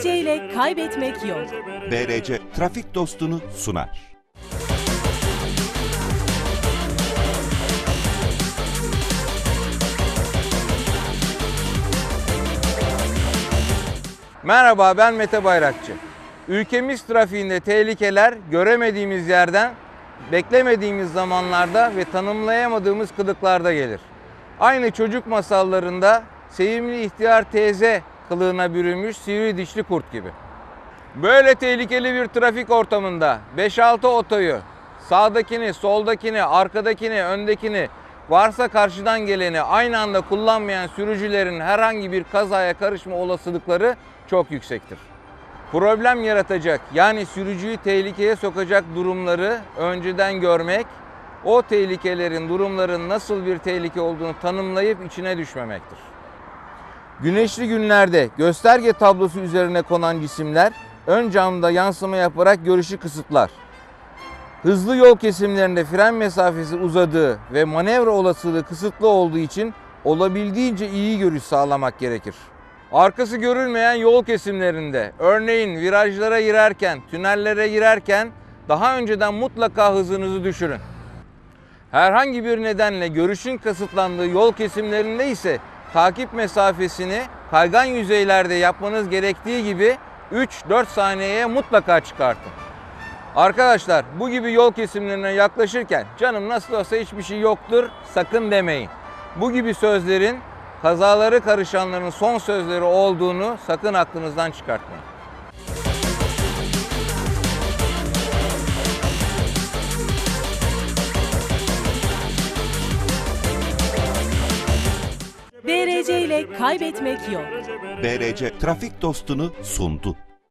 BRC ile kaybetmek yok. BRC trafik dostunu sunar. Merhaba ben Mete Bayrakçı. Ülkemiz trafiğinde tehlikeler göremediğimiz yerden, beklemediğimiz zamanlarda ve tanımlayamadığımız kılıklarda gelir. Aynı çocuk masallarında sevimli ihtiyar teyze kılığına bürünmüş sivri dişli kurt gibi. Böyle tehlikeli bir trafik ortamında 5-6 otoyu, sağdakini, soldakini, arkadakini, öndekini, varsa karşıdan geleni aynı anda kullanmayan sürücülerin herhangi bir kazaya karışma olasılıkları çok yüksektir. Problem yaratacak yani sürücüyü tehlikeye sokacak durumları önceden görmek, o tehlikelerin, durumların nasıl bir tehlike olduğunu tanımlayıp içine düşmemektir. Güneşli günlerde gösterge tablosu üzerine konan cisimler ön camda yansıma yaparak görüşü kısıtlar. Hızlı yol kesimlerinde fren mesafesi uzadığı ve manevra olasılığı kısıtlı olduğu için olabildiğince iyi görüş sağlamak gerekir. Arkası görülmeyen yol kesimlerinde, örneğin virajlara girerken, tünellere girerken daha önceden mutlaka hızınızı düşürün. Herhangi bir nedenle görüşün kısıtlandığı yol kesimlerinde ise takip mesafesini kaygan yüzeylerde yapmanız gerektiği gibi 3-4 saniyeye mutlaka çıkartın. Arkadaşlar bu gibi yol kesimlerine yaklaşırken canım nasıl olsa hiçbir şey yoktur sakın demeyin. Bu gibi sözlerin kazaları karışanların son sözleri olduğunu sakın aklınızdan çıkartmayın. BRC ile kaybetmek yok. BRC trafik dostunu sundu.